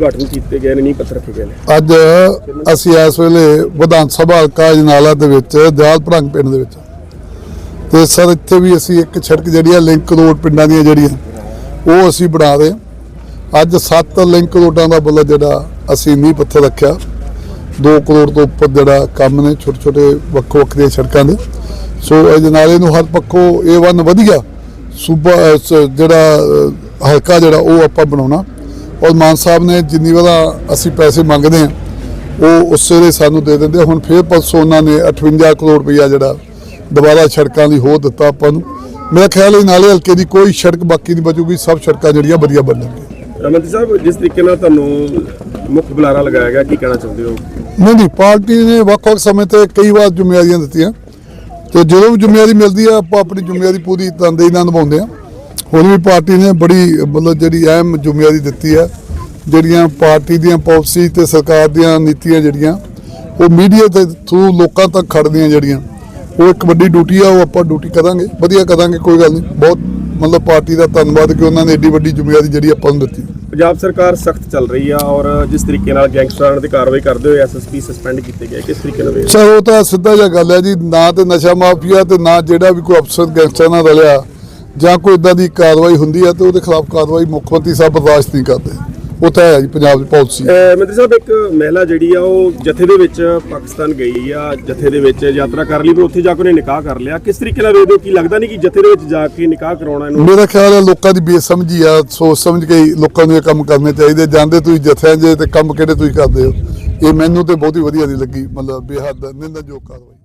ਉਦਘਾਟਨ ਕੀਤੇ ਗਏ ਨੇ, ਨਹੀਂ ਪੱਥਰ ਰੱਖੇ ਗਏ ਨੇ। ਅੱਜ ਅਸੀਂ ਇਸ ਵੇਲੇ ਵਿਧਾਨ ਸਭਾ ਹਲਕਾ ਜਨਾਲਾ ਦੇ ਵਿੱਚ, ਦਿਆਲ ਭੜੰਗ ਪਿੰਡ ਦੇ ਵਿੱਚ। ਤੇ ਸਰ, ਇੱਥੇ ਵੀ ਅਸੀਂ ਇੱਕ ਸੜਕ ਜਿਹੜੀ ਆ, ਲਿੰਕ ਰੋਡ ਪਿੰਡਾਂ ਦੀਆਂ ਜਿਹੜੀਆਂ, ਉਹ ਅਸੀਂ ਬਣਾ ਰਹੇ ਅੱਜ 7 ਲਿੰਕ ਰੋਡਾਂ ਦਾ ਬੁੱਲ ਜਿਹੜਾ, ਅਸੀਂ ਨੀਂਹ ਪੱਥਰ ਰੱਖਿਆ। 2 ਕਰੋੜ ਤੋਂ ਉੱਪਰ ਜਿਹੜਾ ਕੰਮ ਨੇ ਛੋਟੇ ਛੋਟੇ ਵੱਖੋ ਵੱਖਰੀਆਂ ਸੜਕਾਂ ਦੇ। ਸੋ ਇਹ ਜਨਾਲੇ ਨੂੰ ਹਰ ਪੱਖੋਂ ਇਹ ਵਨ ਵਧੀਆ, ਸੂਬਾ ਜਿਹੜਾ ਹਲਕਾ ਜਿਹੜਾ, ਉਹ ਆਪਾਂ ਬਣਾਉਣਾ। ਔਰ ਮਾਨ ਸਾਹਿਬ ਨੇ ਜਿੰਨੀ ਵਾਰ ਅਸੀਂ ਪੈਸੇ ਮੰਗਦੇ ਆ ਉਹ ਉਸੇ ਦੇ ਸਾਨੂੰ ਦੇ ਦਿੰਦੇ। ਹੁਣ ਫੇਰ ਪਰਸੋਂ ਉਹਨਾਂ ਨੇ 58 ਕਰੋੜ ਰੁਪਈਆ ਜਿਹੜਾ ਦੁਬਾਰਾ ਸੜਕਾਂ ਲਈ ਹੋਰ ਦਿੱਤਾ ਆਪਾਂ ਨੂੰ। ਮੇਰਾ ਖਿਆਲ ਹੈ ਨਾਲੇ ਹਲਕੇ ਦੀ ਕੋਈ ਸੜਕ ਬਾਕੀ ਨਹੀਂ ਬਚੂਗੀ ਸਭ ਸੜਕਾਂ ਜਿਹੜੀਆਂ ਵਧੀਆ ਬਣਨਗੀਆਂ ਰਮਨਤੀ ਸਾਹਿਬ ਜਿਸ ਤਰੀਕੇ ਨਾਲ ਤੁਹਾਨੂੰ ਮੁੱਖ ਬੁਲਾਰਾ ਲਗਾਇਆ ਗਿਆ ਕੀ ਕਹਿਣਾ ਚਾਹੁੰਦੇ ਹੋ? ਨਹੀਂ ਨਹੀਂ ਪਾਰਟੀ ਨੇ ਵੱਖ-ਵੱਖ ਸਮੇਂ ਤੇ ਕਈ ਵਾਰ ਜ਼ਿੰਮੇਵਾਰੀਆਂ ਦਿੱਤੀਆਂ। ਤੇ ਜਦੋਂ ਵੀ ਜ਼ਿੰਮੇਵਾਰੀ ਮਿਲਦੀ ਆ ਆਪਾਂ ਆਪਣੀ ਜ਼ਿੰਮੇਵਾਰੀ ਪੂਰੀ ਤਨਦੇਹੀ ਨਾਲ ਨਿਭਾਉਂਦੇ ਆ ਹੁਣ ਵੀ ਪਾਰਟੀ ਨੇ ਬੜੀ ਮਤਲਬ ਜਿਹੜੀ ਅਹਿਮ ਜ਼ਿੰਮੇਵਾਰੀ ਦਿੱਤੀ ਆ ਜਿਹੜੀਆਂ ਪਾਰਟੀ ਦੀਆਂ ਪਾਲਿਸੀ ਤੇ ਸਰਕਾਰ ਦੀਆਂ ਨੀਤੀਆਂ ਜਿਹੜੀਆਂ ਉਹ ਮੀਡੀਆ ਦੇ ਥਰੂ ਲੋਕਾਂ ਤੱਕ ਖੜਦੀਆਂ ਜਿਹੜੀਆਂ ਉਹ ਇੱਕ ਵੱਡੀ ਡਿਊਟੀ ਆ ਉਹ ਆਪਾਂ ਡਿਊਟੀ ਕਰਾਂਗੇ। ਵਧੀਆ ਕਰਾਂਗੇ ਕੋਈ ਗੱਲ ਨਹੀਂ। ਬਹੁਤ ਮਤਲਬ ਪਾਰਟੀ ਦਾ ਧੰਨਵਾਦ ਕਿ ਉਹਨਾਂ ਨੇ ਏਡੀ ਵੱਡੀ ਜ਼ਿੰਮੇਵਾਰੀ ਜਿਹੜੀ ਆਪਾਂ ਨੂੰ ਦਿੱਤੀ। ਪੰਜਾਬ ਸਰਕਾਰ ਸਖਤ ਚੱਲ ਰਹੀ ਆ ਔਰ ਜਿਸ ਤਰੀਕੇ ਨਾਲ ਗੈਂਗਸਟਰਾਂ ਤੇ ਕਾਰਵਾਈ ਕਰਦੇ ਹੋਏ ਐਸਐਸਪੀ ਸਸਪੈਂਡ ਕੀਤੇ ਗਏ ਕਿਸ ਤਰੀਕੇ ਨਾਲ ਸਰ ਉਹ ਤਾਂ ਸਿੱਧਾ ਜਿਹਾ ਗੱਲ ਹੈ ਜੀ ਨਾ ਤੇ ਨਸ਼ਾ ਮਾਫੀਆ ਤੇ ਨਾ ਜਿਹੜਾ ਵੀ ਕੋਈ ਅਫਸਰ ਗੈਂਗਸਟਰ ਨਾਲ ਰਲਿਆ ਜਾਂ ਕੋਈ ਇਦਾਂ ਦੀ ਕਾਰਵਾਈ ਹੁੰਦੀ ਹੈ ਤੇ ਉਹਦੇ ਖਿਲਾਫ ਕਾਰਵਾਈ ਮੁੱਖ ਮੰਤਰੀ ਸਾਹਿਬ ਬਰਦਾਸ਼ਤ ਨਹੀਂ ਕਰਦੇ। ਉਹ ਤਾਂ ਹੈ ਜੀ ਪੰਜਾਬ ਦੀ ਪਾਲਿਸੀ ਮੰਤਰੀ ਸਾਹਿਬ ਇੱਕ ਮਹਿਲਾ ਜਿਹੜੀ ਆ ਉਹ ਜਥੇ ਦੇ ਵਿੱਚ ਪਾਕਿਸਤਾਨ ਗਈ ਆ ਜਥੇ ਦੇ ਵਿੱਚ ਯਾਤਰਾ ਕਰ ਲਈ ਪਰ ਉੱਥੇ ਜਾ ਕੇ ਉਹਨੇ ਨਿਕਾਹ ਕਰ ਲਿਆ। ਕਿਸ ਤਰੀਕੇ ਨਾਲ ਵੇਖਦੇ ਹੋ ਕੀ ਲੱਗਦਾ ਨਹੀਂ ਕਿ ਜਥੇ ਦੇ ਵਿੱਚ ਜਾ ਕੇ ਨਿਕਾਹ ਕਰਾਉਣਾ ਇਹਨੂੰ? ਮੇਰਾ ਖਿਆਲ ਹੈ ਲੋਕਾਂ ਦੀ ਬੇਸਮਝੀ ਆ ਸੋਚ ਸਮਝ ਕੇ ਹੀ ਲੋਕਾਂ ਨੂੰ ਇਹ ਕੰਮ ਕਰਨੇ ਚਾਹੀਦੇ। ਜਾਂਦੇ ਤੁਸੀਂ ਜਥਿਆਂ ਜੇ ਤੇ ਕੰਮ ਕਿਹੜੇ ਤੁਸੀਂ ਕਰਦੇ ਹੋ? ਇਹ ਮੈਨੂੰ ਤੇ ਬਹੁਤੀ ਵਧੀਆ ਨਹੀਂ ਲੱਗੀ ਮਤਲਬ ਬੇਹੱਦ ਨਿੰਦਣਯੋਗ ਕਾਰਵਾਈ।